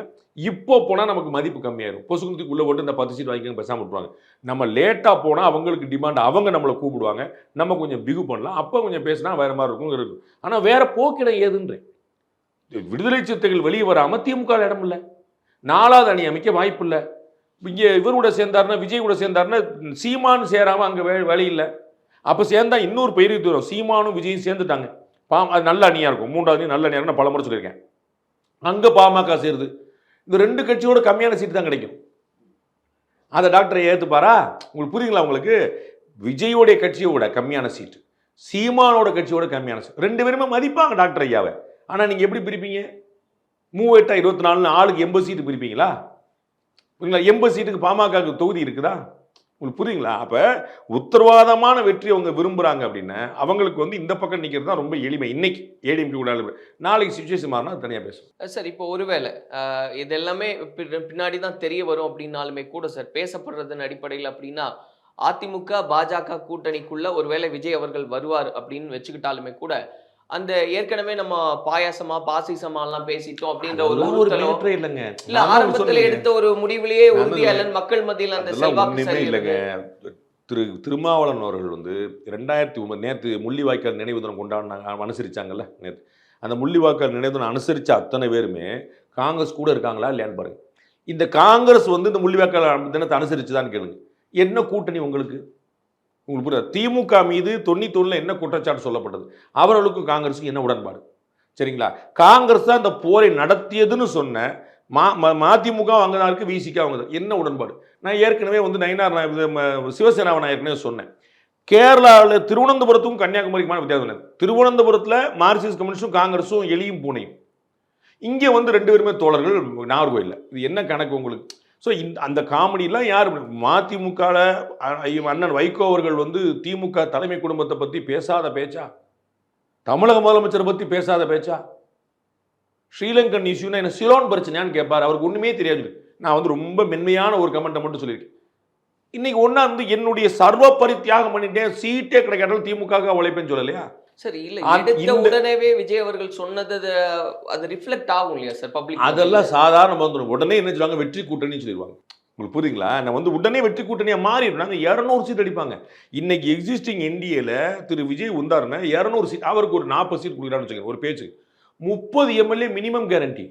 Speaker 4: இப்போ போனால் நமக்கு மதிப்பு கம்மியாயிரும். பொசுகுந்துக்கு உள்ள போட்டு இந்த பத்து சீட் வாங்கிக்கங்க பேசாம விட்டுருவாங்க. நம்ம லேட்டாக போனால் அவங்களுக்கு டிமாண்ட் அவங்க நம்மளை கூப்பிடுவாங்க. நம்ம கொஞ்சம் பிகு பண்ணலாம். அப்போ கொஞ்சம் பேசினா வேறு மாதிரி இருக்கும் இருக்கும் ஆனால் வேறு போக்கிடம் ஏதுன்றேன் விடுதலை சிறுத்தைகள் வெளியே வராமல் திமுக இடம் இல்லை. நாலாவது அணி அமைக்க வாய்ப்பு இல்லை. இங்கே இவர் கூட சேர்ந்தாருன்னா விஜய் கூட சேர்ந்தாருன்னா சீமானு சேராமல் அங்கே வே வேலை இல்லை. அப்போ சேர்ந்தா இன்னொரு பெயர் தூரம். சீமானும் விஜயும் சேர்ந்துட்டாங்க. பா அது நல்ல அணியாக இருக்கும். மூன்றாவது நல்ல அணியாக நான் பலமுறை சொல்லியிருக்கேன். அங்கே பாமக சேருது. இந்த ரெண்டு கட்சியோட கம்மியான சீட்டு தான் கிடைக்கும். அதை டாக்டரை ஏற்றுப்பாரா உங்களுக்கு புரியுங்களா உங்களுக்கு? விஜயோடைய கட்சியோட கம்மியான சீட்டு. சீமானோட கட்சியோட கம்மியான சீட் ரெண்டு பேருமே மதிப்பாங்க டாக்டர் ஐயாவை. ஆனால் நீங்கள் எப்படி பிரிப்பீங்க? மூவெட்டா இருபத்தி நாலு ஆளுக்கு எண்பது சீட்டு பிரிப்பீங்களா? புரியுங்களா எண்பது சீட்டுக்கு பாமகவுக்கு தொகுதி இருக்குதா? உங்களுக்கு புரியுங்களா அப்போ உத்தரவாதமான வெற்றி அவங்க விரும்புகிறாங்க அப்படின்னா அவங்களுக்கு வந்து இந்த பக்கம் நிற்கிறது தான் ரொம்ப எளிமை. இன்னைக்கு ஏடிஎம்கே கூட நாளைக்கு சுச்சுவேஷன் மாறினா தனியாக பேசும்
Speaker 5: சார் இப்போ ஒருவேளை இது எல்லாமே பி- பின்னாடி தான் தெரிய வரும் அப்படின்னாலுமே கூட சார் பேசப்படுறதன் அடிப்படையில் அப்படின்னா அதிமுக பாஜக கூட்டணிக்குள்ள ஒருவேளை விஜய் அவர்கள் வருவார் அப்படின்னு வச்சுக்கிட்டாலுமே கூட அந்த ஏற்கனவே நம்ம பாயாசமா பாசிசமா எல்லாம் பேசிட்டோம் அப்படின்ற ஒரு உறுத்தலோ
Speaker 4: இல்லைங்க.
Speaker 5: இல்ல ஆரம்பத்துல. எடுத்த ஒரு முடிவிலேயே உறுதியா இல்லைன்னு மக்கள் மத்தியில் அந்த செல்வாக்கு
Speaker 4: இல்லைங்க. திரு திருமாவளவன் அவர்கள் வந்து ரெண்டாயிரத்தி ஒன்பது நேற்று முள்ளிவாய்க்கால் நினைவு தினம் கொண்டாடினாங்க அனுசரிச்சாங்கல்ல நேற்று அந்த முள்ளிவாய்க்கால் நினைவு தினம் அனுசரித்த அத்தனை பேருமே காங்கிரஸ் கூட இருக்காங்களா இல்லையான்னு பாருங்க. இந்த காங்கிரஸ் வந்து இந்த முள்ளிவாய்க்கால் தினத்தை அனுசரிச்சுதான்னு கேளுங்க. என்ன கூட்டணி உங்களுக்கு? உங்களுக்கு புரியுது? திமுக மீது தொண்ணூத்தொன்னில் என்ன குற்றச்சாட்டு சொல்லப்பட்டது? அவர்களுக்கும் காங்கிரஸுக்கும் என்ன உடன்பாடு? சரிங்களா? காங்கிரஸ் தான் இந்த போரை நடத்தியதுன்னு சொன்ன மா ம- மதிமுக வாங்கினாருக்கு விசிக்க வாங்குது விசிக என்ன உடன்பாடு? நான் ஏற்கனவே வந்து நயினார் சிவசேனாவை நான் ஏற்கனவே சொன்னேன். கேரளாவில் திருவனந்தபுரத்துக்கும் கன்னியாகுமரிக்குமான வித்தியாசம் என்ன திருவனந்தபுரத்தில் மார்க்சிஸ்ட் கம்யூனிஸ்டும் காங்கிரஸும் எலியும் பூனையும். இங்கே வந்து ரெண்டு பேருமே தோழர்கள் நாகர்கோயிலில் இது என்ன கணக்கு உங்களுக்கு? ஸோ இந்த அந்த காமெடியெலாம் யார் மதிமுகவில் அண்ணன் வைகோ அவர்கள் வந்து திமுக தலைமை குடும்பத்தை பற்றி பேசாத பேச்சா? தமிழக முதலமைச்சரை பற்றி பேசாத பேச்சா? ஸ்ரீலங்கன் இஷ்யூனா என்ன சிலோன் பிரச்சனையான்னு கேட்பார் அவருக்கு ஒன்றுமே தெரியாது. நான் வந்து ரொம்ப மென்மையான ஒரு கமெண்ட்டை மட்டும் சொல்லியிருக்கேன். இன்னைக்கு ஒன்றா வந்து என்னுடைய சர்வ பரித்தியாகம் பண்ணிட்டேன். சீட்டே கிடைக்காட்டாலும் திமுக உழைப்பேன்னு சொல்லலையா?
Speaker 5: சரி இல்ல உடனேவே விஜய் அவர்கள் சொன்னது அது- ரிஃப்ளெக்ட் ஆகும் இல்லையா சார் பப்ளிக்
Speaker 4: அதெல்லாம் சாதாரண வந்துடும் உடனே என்ன சொல்லுவாங்க? வெற்றி கூட்டணின்னு சொல்லிடுவாங்க. உங்களுக்கு புரியுதுங்களா நான் வந்து உடனே வெற்றி கூட்டணியா மாறிடும். நாங்கள் இரநூறு சீட் அடிப்பாங்க. இன்னைக்கு எக்ஸிஸ்டிங் என்டிஏல திரு விஜய் வந்தாருன்னா இரநூறு சீட் அவருக்கு ஒரு நாற்பது சீட் கொடுக்குறான்னு வச்சுக்கோங்க ஒரு பேச்சு. முப்பது எம்எல்ஏ மினிமம் கேரண்டி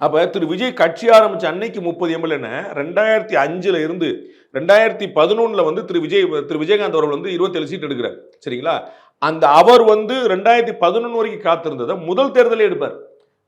Speaker 4: அப்போ திரு விஜய் கட்சி ஆரம்பிச்ச அன்னைக்கு முப்பது எம்எல்ஏன்னு ரெண்டாயிரத்தி அஞ்சுல இருந்து ரெண்டாயிரத்தி பதினொன்றில் வந்து திரு விஜய் திரு விஜயகாந்த் அவர்கள் வந்து இருபத்தேழு சீட் எடுக்கிறார். சரிங்களா? அந்த அவர் வந்து ரெண்டாயிரத்தி பதினொன்று வரைக்கும் காத்திருந்ததை முதல் தேர்தலே எடுப்பார்.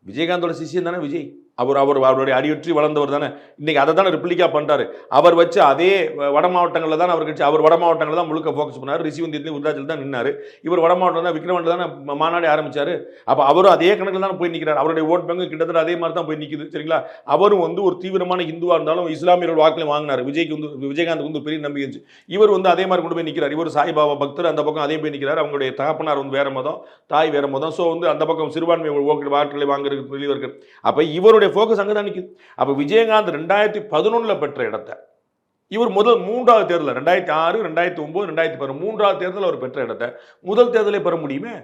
Speaker 4: விஜயகாந்தோட சிஷியன் தானே விஜய்? அவர் அவர் அவருடைய அடியொற்றி வளர்ந்தவர் தானே. இன்னைக்கு அதை தானே ரிப்ளிகா பண்ணுறாரு அவர் வச்சு அதே வட மாவட்டங்களில் தான் அவர் கட்சி அவர் வட மாவட்டங்களில் தான் முழுக்க ஃபோக்கஸ் பண்ணார். ரிஷிவந்தியத்திலும் உருதாச்சல் தான் நின்னார். இவர் வட மாவட்டம் தான் விக்ரமண்ட தானே மாநாடு ஆரம்பித்தார் அப்போ அவரும் அதே கணக்கில் தான் போய் நிற்கிறார் அவருடைய ஓட் பேங்கு கிட்டத்தட்ட அதே மாதிரி தான் போய் நிற்குது சரிங்களா? அவரும் வந்து ஒரு தீவிரமான ஹிந்துவாக இருந்தாலும் இஸ்லாமியர்கள் வாக்குலையும் வாங்கினார். விஜய்க்கு வந்து விஜயகாந்த் வந்து பெரிய நம்பிக்கை இருந்துச்சு. இவர் வந்து அதே மாதிரி கொண்டு போய் நிற்கிறார் இவர் சாய்பாபா பக்தர் அந்த பக்கம் அதே போய் நிற்கிறார் அவங்களுடைய தகப்பனார் வந்து வேறு மதம் தாய் வேறு மதம். ஸோ வந்து அந்த பக்கம் சிறுபான்மை ஓட்டு வாக்குகளை வாங்குறதுக்கு தெளிவாக அப்போ இவருடைய ஃபோக்கஸ் அங்கே தான் நிற்குது அப்போ விஜயகாந்த் ரெண்டாயிரத்தி பதினொன்றில் பெற்ற இடத்த இவர் முதல் மூன்றாவது தேர்தலில் ரெண்டாயிரத்தி ஆறு ரெண்டாயிரத்தி ஒம்பது ரெண்டாயிரத்தி பதினொன்று மூன்றாவது தேர்தலில் அவர் பெற்ற இடத்த முதல் தேர்தலே பெற முடியுமே?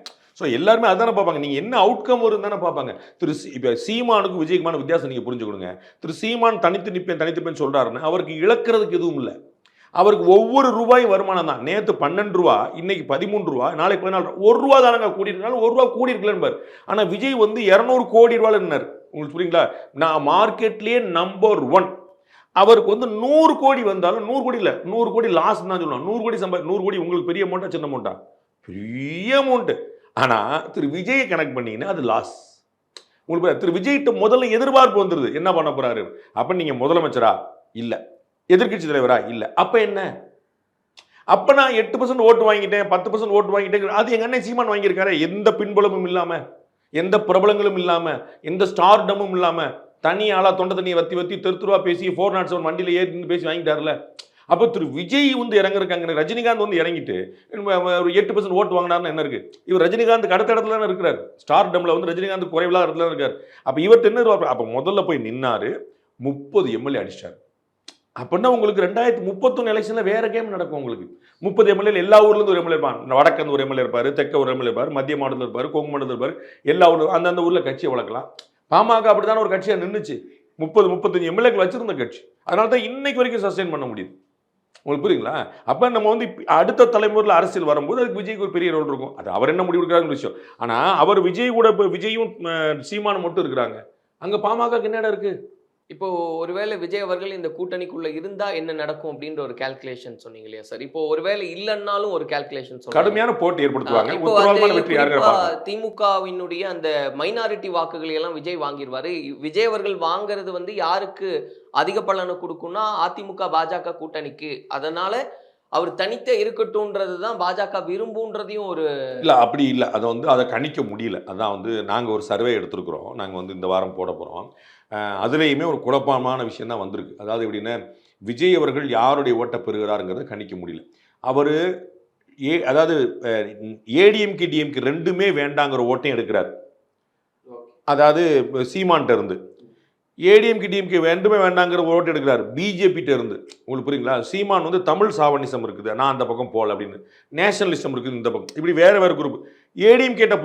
Speaker 4: ஸோ எல்லாருமே அதானே பார்ப்பாங்க. நீங்கள் என்ன அவுட்கம் வரும் தானே பார்ப்பாங்க. திரு சி இப்போ சீமானுக்கும் விஜயகுமான வித்தியாசம் நீங்கள் புரிஞ்சுக்கணுங்க திரு சீமான் தனித்து நிற்பேன் தனித்துப்பேன் சொல்கிறாருன்னு அவருக்கு இழக்கிறதுக்கு எதுவும் இல்லை. அவருக்கு ஒவ்வொரு ரூபாயும் வருமானம் தான். நேற்று பன்னெண்டு ரூபா இன்னைக்கு பதிமூன்று ரூபா நாளைக்கு பதினாலு ரூபா. ஒரு ரூபா தானங்க கூடி இருக்கனால ஒரு ரூபா கூடி பாரு ஆனால் விஜய் வந்து இரநூறு கோடி ரூபாய் இருந்தார் உங்களுக்கு புரியுங்களா? நான் மார்க்கெட்லேயே நம்பர் ஒன் அவருக்கு வந்து நூறு கோடி வந்தாலும் நூறு கோடி இல்லை நூறு கோடி லாஸ் தான் சொல்லலாம் நூறு கோடி சம்பா நூறு கோடி உங்களுக்கு பெரிய அமௌண்ட்டா சின்ன அமௌண்ட்டா பெரிய அமௌண்ட்டு ஆனால் திரு விஜயை கணக்கு பண்ணீங்கன்னா அது லாஸ் உங்களுக்கு திரு விஜய்கிட்ட முதல்ல எதிர்பார்ப்பு வந்துருது. என்ன பண்ண போறாரு? அப்போ நீங்கள் முதலமைச்சரா? இல்லை. எதிர்க்கட்சி தலைவரா? இல்லை. அப்போ என்ன? அப்போ நான் எட்டு பர்சன்ட் ஓட்டு வாங்கிட்டேன் பத்து பர்சன்ட் ஓட்டு வாங்கிட்டேன். அது எங்க அண்ணன் சீமான் வாங்கியிருக்காரு எந்த பின்புலமும் இல்லாமல் எந்த பிரபலங்களும் இல்லாமல் எந்த ஸ்டார்டமும் இல்லாமல் தனி ஆளாக தொண்டை தண்ணியை வத்தி வத்தி திருத்துருவா பேசி ஃபோர் நாட் செவன் வண்டியில் ஏறி பேசி வாங்கிட்டார்ல. அப்போ திரு விஜய் வந்து இறங்குறாங்க ரஜினிகாந்த் வந்து இறங்கிட்டு ஒரு எட்டு பர்சன்ட் ஓட்டு வாங்கினாருன்னு என்ன இருக்கு? இவர் ரஜினிகாந்த் அடுத்த இடத்துல இருக்கிறார். ஸ்டார் டம்ல வந்து ரஜினிகாந்த் குறைவில்லாத இடத்துல இருக்கார். அப்போ இவர் என்ன அப்போ முதல்ல போய் நின்னாரு முப்பது எம்எல்ஏ அடிச்சிட்டார். அப்படின்னா உங்களுக்கு ரெண்டாயிரத்தி முப்பத்தொன்று எலெக்ஷனில் வேற கேம் நடக்கும் உங்களுக்கு. முப்பது எம்எல்ஏ எல்லா ஊர்லேருந்து ஒரு எம்எல்ஏ இருப்பான். வடக்கு ஒரு எம்எல்ஏ இருப்பார் தெற்க ஒரு எம்எல்ஏ இருப்பார் மத்திய மாநிலத்தில் இருப்பார் கொங்கு மாநிலத்தில் இருப்பார் எல்லா ஊர்ல அந்தந்த ஊரில் கட்சியை வளர்க்கலாம். பாமக அப்படித்தானே ஒரு கட்சியாக நின்றுச்சு முப்பது முப்பத்தஞ்சு எம்எல்ஏக்கள் வச்சிருந்த கட்சி. அதனால தான் இன்னைக்கு வரைக்கும் சஸ்டெயின் பண்ண முடியுது. உங்களுக்கு புரியுங்களா? அப்போ நம்ம வந்து அடுத்த தலைமுறையில் அரசியல் வரும்போது அதுக்கு விஜய்க்கு ஒரு பெரிய ரோல் இருக்கும். அது அவர் என்ன முடிவு எடுக்கிறாங்க விஷயம். ஆனால் அவர் விஜய் கூட இப்போ விஜயும் சீமானம் சீமானும் மட்டும் இருக்கிறாங்க. அங்கே பாமக என்ன இடம் இருக்குது
Speaker 5: இப்போ ஒருவேளை விஜய் அவர்கள் இந்த கூட்டணிக்குள்ள இருந்தா என்ன நடக்கும் அப்படின்ற ஒரு கால்குலேஷன் சொன்னீங்க இல்லையா சார் இப்போ ஒருவேளை இல்லைன்னாலும் ஒரு கால்குலேஷன்
Speaker 4: கடுமையான போட்டி ஏற்படுத்துவாங்க.
Speaker 5: திமுகவினுடைய அந்த மைனாரிட்டி வாக்குகளை எல்லாம் விஜய் வாங்கிடுவாரு விஜய் அவர்கள் வாங்குறது வந்து யாருக்கு அதிக பலனை கொடுக்கும்னா அதிமுக பாஜக கூட்டணிக்கு. அதனால அவர் தனித்தே இருக்கட்டும்ன்றது தான் பாஜக விரும்புன்றதையும் ஒரு
Speaker 4: இல்லை அப்படி இல்லை. அதை வந்து அதை கணிக்க முடியல. அதான் வந்து நாங்கள் ஒரு சர்வே எடுத்திருக்கிறோம். நாங்கள் வந்து இந்த வாரம் போட போகிறோம் அதுலேயுமே ஒரு குழப்பமான விஷயம் தான் வந்திருக்கு. அதாவது எப்படின்னா விஜய் அவர்கள் யாருடைய ஓட்டை பெறுகிறாருங்கிறத கணிக்க முடியல. அவர் ஏ அதாவது ஏடிஎம்கே டிஎம்கே ரெண்டுமே வேண்டாங்கிற ஓட்டையும் எடுக்கிறார். அதாவது இப்ப சீமான்ட்ட இருந்து. ஏடிஎம்கே டிஎம்கே வேண்டுமே வேண்டாங்கிற ஓட்டு எடுக்கிறார். பிஜேபிட்ட இருந்து. உங்களுக்கு புரியுங்களா? சீமான் வந்து தமிழ் சாவணிசம் இருக்குது. நான் அந்த பக்கம் போகல அப்படின்னு. நேஷனலிசம் இருக்குது இந்த பக்கம். இப்படி வேற வேறு குரூப் ஏடிஎம் கேட்ட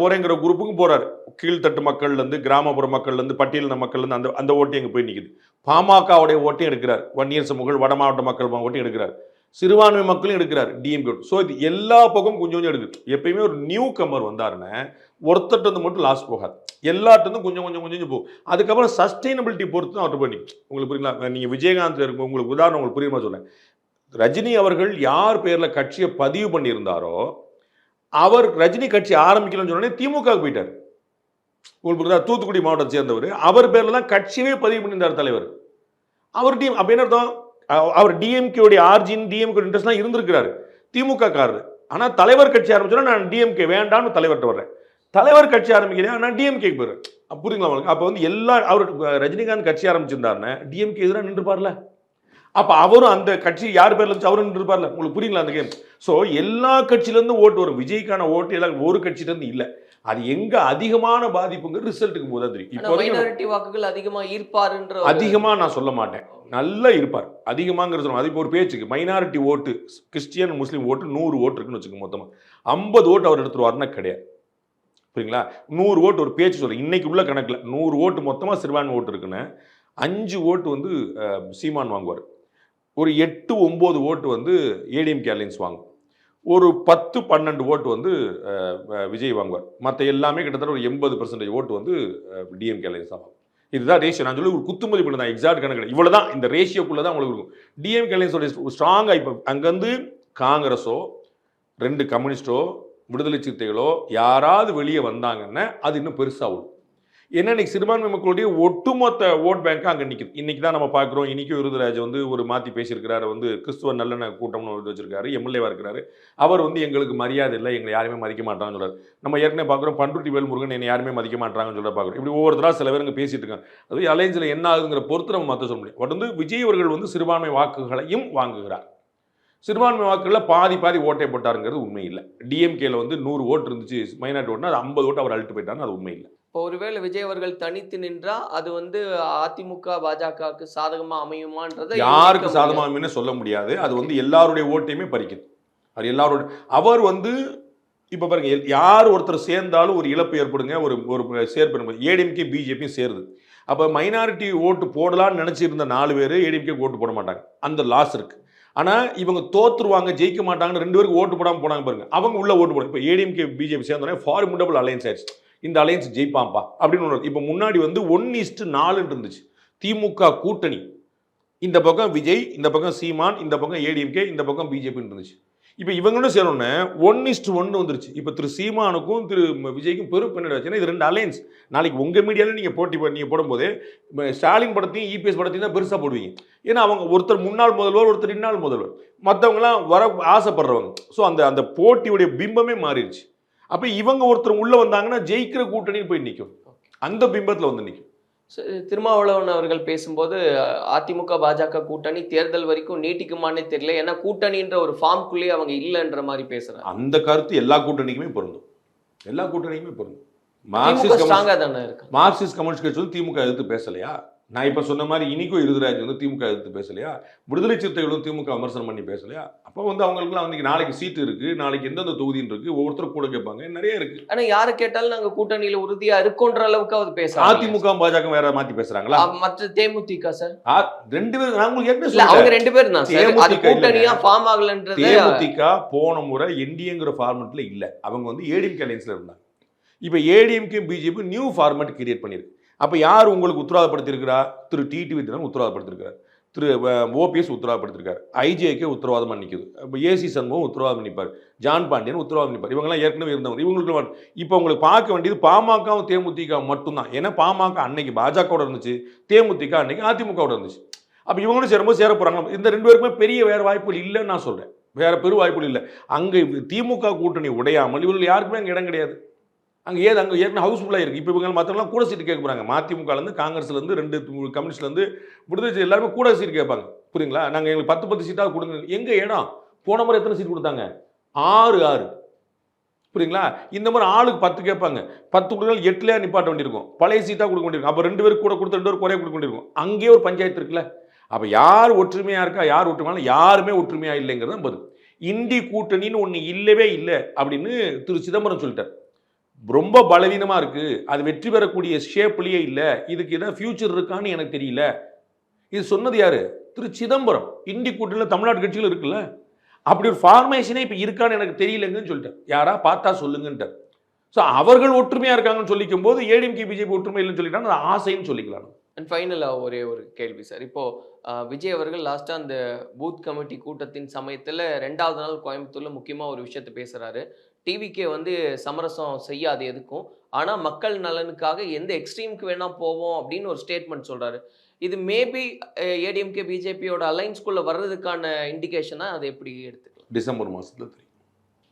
Speaker 4: குரூப்புக்கும் போகிறார் கீழ்த்தட்டு மக்கள்லேருந்து கிராமப்புற மக்கள்லேருந்து பட்டியலின மக்கள்லேருந்து அந்த அந்த ஓட்டு எங்கே போய் நிற்குது பாமகவுடைய ஓட்டையும் எடுக்கிறார். வன்னியர் சமூகங்கள் வட மாவட்ட மக்கள் ஓட்டையும் எடுக்கிறார். சிறுபான்மை மக்களும் எடுக்கிறார். டிஎம்கே ஸோ இது எல்லா பக்கமும் கொஞ்சம் கொஞ்சம் எடுக்குது. எப்பயுமே ஒரு நியூ கமர் வந்தாருன்னா ஒருத்தட்டு வந்து மட்டும் லாஸ் போகாது. எல்லார்ட்டும் கொஞ்சம் கொஞ்சம் கொஞ்சம் கொஞ்சம் போகும். அதுக்கப்புறம் சஸ்டைனபிலிட்டி பொறுத்து தான் அவர்கிட்ட பண்ணி உங்களுக்கு புரியுங்களா? நீங்கள் விஜயகாந்த் இருக்கும் உங்களுக்கு உதாரணம் உங்களுக்கு புரியுமா சொல்லேன் ரஜினி அவர்கள் யார் பேரில் கட்சியை பதிவு பண்ணியிருந்தாரோ அவர் ரஜினி கட்சி ஆரம்பிக்கலன்னு சொன்னோடனே திமுக போயிட்டார். உங்களுக்கு புரியுதா? தூத்துக்குடி மாவட்டத்தை சேர்ந்தவர். அவர் பேரில் தான் கட்சியே பதிவு பண்ணியிருந்தார் தலைவர். அவர் டீம் அப்போ என்ன அர்த்தம்? அவர் டிஎம்கேவுடைய ஆர்ஜின் டிஎம்கே இன்ட்ரெஸ்ட்லாம் இருந்திருக்கிறாரு. திமுக காரர் ஆனால் தலைவர் கட்சி ஆரம்பிச்சோன்னா நான் டிஎம்கே வேண்டாம்னு தலைவர்கிட்ட வர்றேன். தலைவர் கட்சி ஆரம்பிக்கிறேன் நான் டிஎம்கேக்கு அப்ப புரியுங்களா உங்களுக்கு? அப்போ வந்து எல்லா அவர் ரஜினிகாந்த் கட்சி ஆரம்பிச்சிருந்தாருன்னா டிஎம்கே எதிராக நின்றுப்பார்ல? அப்போ அவரும் அந்த கட்சி யார் பேர்ல இருந்துச்சு? அவரும் நின்றுப்பார்ல? உங்களுக்கு புரியுங்களா அந்த கேம்? ஸோ எல்லா கட்சியிலேருந்து ஓட்டு வரும். விஜய்க்கான ஓட்டு எல்லாம் ஒரு கட்சியிலேருந்து இல்லை. அது எங்க அதிகமான பாதிப்புங்கிறது ரிசல்ட்டுக்கு போது தான் தெரியும். இப்போ
Speaker 5: வாக்குகள் அதிகமா ஈர்ப்பாருன்ற
Speaker 4: அதிகமா நான் சொல்ல மாட்டேன். நல்லா இருப்பார். அதிகமாங்கிறது சொல்லுவாங்க. அது இப்போ ஒரு பேச்சுக்கு மைனாரிட்டி ஓட்டு கிறிஸ்டியன் முஸ்லீம் ஓட்டு நூறு ஓட்டு இருக்குன்னு வச்சுக்கோங்க மொத்தமா. ஐம்பது ஓட்டு அவர் எடுத்துருவாருன்னா கிடையாது. புரியுங்களா? நூறு ஓட்டு ஒரு பேச்சு சொல்கிறேன் இன்னைக்கு உள்ள கணக்கில் நூறு ஓட்டு மொத்தமாக சிறுபான்மை ஓட்டு இருக்குன்னு அஞ்சு ஓட்டு வந்து சீமான் வாங்குவார். ஒரு எட்டு ஒம்பது ஓட்டு வந்து ஏடிஎம்கே கேர்லின்ஸ் வாங்கும். ஒரு பத்து பன்னெண்டு ஓட்டு வந்து விஜய் வாங்குவார். மற்ற எல்லாமே கிட்டத்தட்ட ஒரு எண்பது பர்சன்டேஜ் ஓட்டு வந்து டிஎம்கே அலைன்ஸ் தான் வாங்கும். இதுதான் ரேஷியோ நான் சொல்லி ஒரு குத்துமதிப்பு பண்ணி தான் எக்ஸாக்ட் கணக்கு இவ்வளோ தான் இந்த ரேஷியோக்குள்ளே தான் உங்களுக்கு இருக்கும். டிஎம்கே அலைன்ஸோட ஸ்ட்ராங்காக இப்போ அங்கேருந்து காங்கிரஸோ ரெண்டு கம்யூனிஸ்டோ விடுதலை சிறுத்தைகளோ யாராவது வெளியே வந்தாங்கன்னா அது இன்னும் பெருசாக விடும் ஏன்னா இன்னைக்கு சிறுபான்மை மக்களுடைய ஒட்டுமொத்த ஓட் பேங்க் அங்கே நிற்கிது இன்னைக்கு தான் நம்ம பார்க்குறோம் இன்னைக்கும் விருதுராஜ் வந்து ஒரு மாற்றி பேசியிருக்கிறாரு வந்து கிறிஸ்துவ நல்லெண்ண கூட்டம்னு வந்து வச்சிருக்காரு எம்எல்ஏவாக இருக்கிறாரு. அவர் வந்து எங்களுக்கு மரியாதை இல்லை எங்களை யாருமே மதிக்க மாட்டாங்கன்னு சொல்றாரு. நம்ம ஏற்கனவே பார்க்குறோம் பண்ருட்டி வேல்முருகன் என்னை யாருமே மதிக்க மாட்டாங்கன்னு சொல்ல பார்க்குறோம். இப்படி ஒவ்வொருத்தராக சில பேருங்க பேசிட்டு இருக்காங்க. அது அலைஞ்சில் என்ன ஆகுதுங்கிற பொறுத்து நம்ம மற்ற சொல்ல முடியும். பட் வந்து விஜய் அவர்கள் வந்து சிறுபான்மை வாக்குகளையும் வாங்குகிறார். சிறுபான்மை வாக்குகளில் பாதி பாதி ஓட்டை போட்டாருங்கிறது உண்மை இல்லை. டிஎம்கேல வந்து நூறு ஓட்டு இருந்துச்சு மைனாரிட்டி ஓட்டுனா அது ஐம்பது ஓட்டு அவர் அழுட்டு போயிட்டாருன்னு அது உண்மை இல்லை.
Speaker 5: இப்போ ஒருவேளை விஜய் அவர்கள் தனித்து நின்றா அது வந்து அதிமுக பாஜகவுக்கு சாதகமா அமையுமான்றதை
Speaker 4: யாருக்கு
Speaker 5: யூகிக்க
Speaker 4: சாதகமாகவே சொல்ல முடியாது. அது வந்து எல்லாருடைய ஓட்டையுமே பறிக்குது. அது எல்லாரோட அவர் வந்து இப்போ பாருங்க யார் ஒருத்தர் சேர்ந்தாலும் ஒரு இழப்பு ஏற்படுங்க ஒரு ஒரு சேர்ப்பு ஏடிஎம்கே பிஜேபியும் சேருது. அப்போ மைனாரிட்டி ஓட்டு போடலாம்னு நினச்சிருந்த நாலு பேர் ஏடிஎம்கே ஓட்டு போட மாட்டாங்க. அந்த லாஸ் இருக்கு. ஆனால் இவங்க தோத்துருவாங்க ஜெயிக்க மாட்டாங்கன்னு ரெண்டு பேருக்கு ஓட்டு போடாமல் போனாங்க பாருங்க. அவங்க உள்ள ஓட்டு போடுங்க இப்போ ஏடிஎம்கே பிஜேபி சேர்ந்தோடனே ஃபார்முடபிள் அலையன்ஸ் ஆயிடுச்சு. இந்த அலையன்ஸ் ஜெயிப்பாம்பா அப்படின்னு ஒன்று இப்போ முன்னாடி வந்து ஒன் இஸ்ட்டு நாலுன்னு இருந்துச்சு. திமுக கூட்டணி. இந்த பக்கம் விஜய் இந்த பக்கம் சீமான் இந்த பக்கம் ஏடிஎம்கே இந்த பக்கம் பிஜேபின்னு இருந்துச்சு. இப்போ இவங்களும் சேரணும்னு ஒன் இஸ்ட் ஒன்று வந்துருச்சு. இப்போ திரு சீமானுக்கும் திரு விஜய்க்கும் பெரும் பின்னாடி வச்சுன்னா இது ரெண்டு அலையன்ஸ் நாளைக்கு உங்கள் மீடியாவில் நீங்கள் போட்டி நீங்கள் போடும்போது ஸ்டாலின் படத்தையும் இபிஎஸ் படத்தையும் தான் பெருசாக போடுவீங்க. ஏன்னா அவங்க ஒருத்தர் முன்னாள் முதல்வர் ஒருத்தர் இன்னால் முதல்வர். மற்றவங்களாம் வர ஆசைப்படுறவங்க. ஸோ அந்த அந்த போட்டியுடைய பிம்பமே மாறிடுச்சு. அப்போ இவங்க ஒருத்தர் உள்ளே வந்தாங்கன்னா ஜெயிக்கிற கூட்டணின்னு போய் நிற்கும் அந்த பிம்பத்தில் வந்து நிற்கும்
Speaker 5: திருமாவளவன் அவர்கள் பேசும்போது அதிமுக பாஜக கூட்டணி தேர்தல் வரைக்கும் நீட்டிக்குமானே தெரியல. ஏன்னா கூட்டணின்ற ஒரு ஃபார்ம்குள்ளேயே அவங்க இல்லைன்ற மாதிரி பேசுறாங்க.
Speaker 4: அந்த கருத்து எல்லா கூட்டணிக்குமே பொருந்தும். எல்லா கூட்டணிக்குமே பொருந்தும். மார்க்சிஸ்ட் மார்க்சிஸ்ட் கம்யூனிஸ்ட் கட்சி வந்து திமுக எதிர்த்து பேசலையா? நான் இப்போ சொன்ன மாதிரி இனிக்கும் இருதுராஜ் வந்து திமுக எதிர்த்து பேசலையா? விடுதலை சிறுத்தைகளும் திமுக விமர்சனம் பண்ணி பேசலையா? அப்போ வந்து அவங்களுக்குலாம் வந்து நாளைக்கு சீட்டு இருக்கு நாளைக்கு எந்தெந்த தொகுதின்னு இருக்கு ஒவ்வொருத்தரும் கூட கேட்பாங்க நிறைய இருக்கு.
Speaker 5: ஆனா யாரை கேட்டாலும் நாங்க கூட்டணியில உறுதியா இருக்கோன்ற அளவுக்கு அவர் பேசுறாங்க
Speaker 4: அதிமுக பாஜக வேற மாத்தி பேசுறாங்களா?
Speaker 5: மற்ற தேமுதிக சார்
Speaker 4: ரெண்டு பேரும் நான் உங்களுக்கு ஏற்கனவே
Speaker 5: அவங்க. ரெண்டு பேரும் தான் அது கூட்டணியா. ஃபார்ம் ஆகலன்றது
Speaker 4: தேமுதிக போன முறை என்டிஏங்கிற ஃபார்மெட்ல இல்ல. அவங்க வந்து ஏடிஎம்கே அலைன்ஸ்ல இருந்தாங்க. இப்போ ADMK BJP new format create பண்ணியிருக்கு. அப்போ யார் உங்களுக்கு உத்தரவாதப்படுத்தியிருக்கிறா? திரு டிடிவி தினம் உத்தரவாதப்படுத்திருக்காரு திரு ஓபிஎஸ் உத்தரவாதப்படுத்திருக்காரு. ஐஜேகே உத்தரவாதமாக பண்ணிக்குது இப்போ ஏசி சண்முகம் உத்தரவாதம் நிற்பார் ஜான் பாண்டியன் உத்தரவாதம் நிற்பார் இவங்கெல்லாம் ஏற்கனவே இருந்தவங்க. இவங்களுக்கு இப்போ உங்களுக்கு பார்க்க வேண்டியது பாமகவும் தேமுதிக மட்டும்தான். ஏன்னா பாமக அன்னைக்கு பாஜகவோட இருந்துச்சு தேமுதிக அன்னைக்கு அதிமுகவோட இருந்துச்சு. அப்போ இவங்களும் சேரும்போது சேர போகிறாங்க இந்த ரெண்டு பேருக்குமே பெரிய வேறு வாய்ப்புகள் இல்லைன்னு நான் சொல்கிறேன் வேற பெரு வாய்ப்புகள் இல்லை. அங்கே திமுக கூட்டணி உடையாமல் இவர்கள் யாருக்குமே அங்கே இடம் கிடையாது. அங்கே ஏது அங்கே ஏற்கனவே ஹவுஸ்ஃபுல்லாக இருக்குது இப்போ இவங்க மற்றவங்களாம் கூட சீட்டு கேட்க போகிறாங்க மதிமுகலேருந்து காங்கிரஸ்லேருந்து ரெண்டு கம்யூனிஸ்ட்லேருந்து விடுதலை எல்லாருமே கூட சீட்டு கேட்பாங்க. புரியுங்களா? நாங்கள் எங்களுக்கு பத்து பத்து சீட்டாக கொடுங்க. எங்கே இடம்? போன முறை எத்தனை சீட் கொடுத்தாங்க? ஆறு ஆறு. புரியுங்களா? இந்த மாதிரி ஆளுக்கு பத்து கேட்பாங்க. பத்து கொடுத்தாலும் எட்டுலேயே நிப்பாட்ட வேண்டியிருக்கும். பழைய சீட்டாக கொடுக்க வேண்டியிருக்கும். அப்போ ரெண்டு பேருக்கு கூட கொடுத்து ரெண்டு பேர் குறைய கொடுக்க வேண்டியிருக்கும். அங்கேயே ஒரு பஞ்சாயத்து இருக்குல்ல? அப்போ யார் ஒற்றுமையாக இருக்கா யார் ஒற்றுமையான யாருமே ஒற்றுமையாக இல்லைங்கிறது தான் பதில் இந்தி கூட்டணின்னு ஒன்று இல்லவே இல்லை அப்படின்னு திரு சிதம்பரம் சொல்லிட்டார். ரொம்ப பலவீனமாக இருக்குது அது வெற்றி பெறக்கூடிய ஷேப்லேயே இல்லை. இதுக்கு ஏதாவது ஃபியூச்சர் இருக்கான்னு எனக்கு தெரியல. இது சொன்னது யார்? திரு சிதம்பரம். இந்தி கூட்டணியில் தமிழ்நாடு கட்சியில் இருக்குல்ல. அப்படி ஒரு ஃபார்மேஷனே இப்போ இருக்கான்னு எனக்கு தெரியலங்கன்னு சொல்லிட்டார். யாரா பார்த்தா சொல்லுங்கன்ட்டார். ஸோ அவர்கள் ஒற்றுமையாக இருக்காங்கன்னு சொல்லிக்கும் போது ஏடிஎம்கே பிஜேபி ஒற்றுமை இல்லைன்னு சொல்லிட்டாங்க. அது ஆசைன்னு சொல்லிக்கலாம்
Speaker 5: அண்ட் ஃபைனலாக ஒரே ஒரு கேள்வி சார். இப்போது விஜய் அவர்கள் லாஸ்ட்டாக அந்த பூத் கமிட்டி கூட்டத்தின் சமயத்தில் ரெண்டாவது நாள் கோயம்புத்தூரில் முக்கியமாக ஒரு விஷயத்தை பேசுகிறாரு டிவிக்கே வந்து சமரசம் செய்யாது எதுக்கும். ஆனால் மக்கள் நலனுக்காக எந்த எக்ஸ்ட்ரீமுக்கு வேணால் போவோம் அப்படின்னு ஒரு ஸ்டேட்மெண்ட் சொல்கிறாரு இது மேபி ஏடிஎம்கே பிஜேபியோட அலைன்ஸ்குள்ளே வர்றதுக்கான இண்டிகேஷனாக அதை எப்படி எடுத்துக்கலாம்?
Speaker 4: டிசம்பர் மாசத்துல தெரியும்.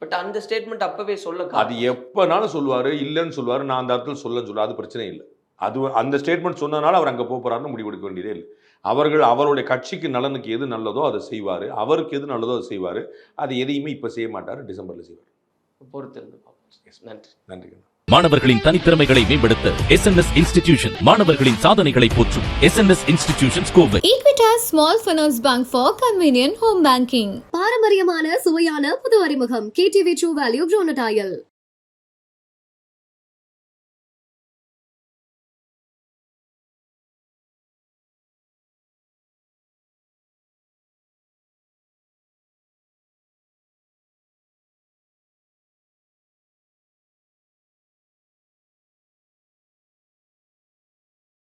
Speaker 5: பட் அந்த ஸ்டேட்மெண்ட் அப்பவே சொல்ல
Speaker 4: அது எப்பனாலும் சொல்லுவாரு இல்லைன்னு சொல்லுவாரு நான் அந்த இடத்துல சொல்ல சொல்ல அது பிரச்சனை இல்லை. அது அந்த ஸ்டேட்மெண்ட் சொன்னனால அவர் அங்கே போறாருன்னு முடிவெடுக்க வேண்டியதே இல்லை. அவர்கள் அவருடைய கட்சிக்கு நலனுக்கு எது நல்லதோ அதை செய்வார் அவருக்கு எது நல்லதோ அதை செய்வார் அது எதையுமே இப்போ செய்ய மாட்டார் டிசம்பரில் செய்வார்.
Speaker 5: பொறுத்திருந்து பார்ப்போம். நன்றி.
Speaker 4: நன்றி
Speaker 1: மாணவர்களின் தனித்திறமைகளை மேம்படுத்த எஸ்என்எஸ் இன்ஸ்டிடியூஷன் மாணவர்களின் சாதனைகளை போற்றும் SNS institutions Kovai
Speaker 2: Equitas Small Finance Bank for convenient home banking.
Speaker 3: பாரம்பரியமான சுவையான புது அறிமுகம். KTV true value ப்ரோனடாயல்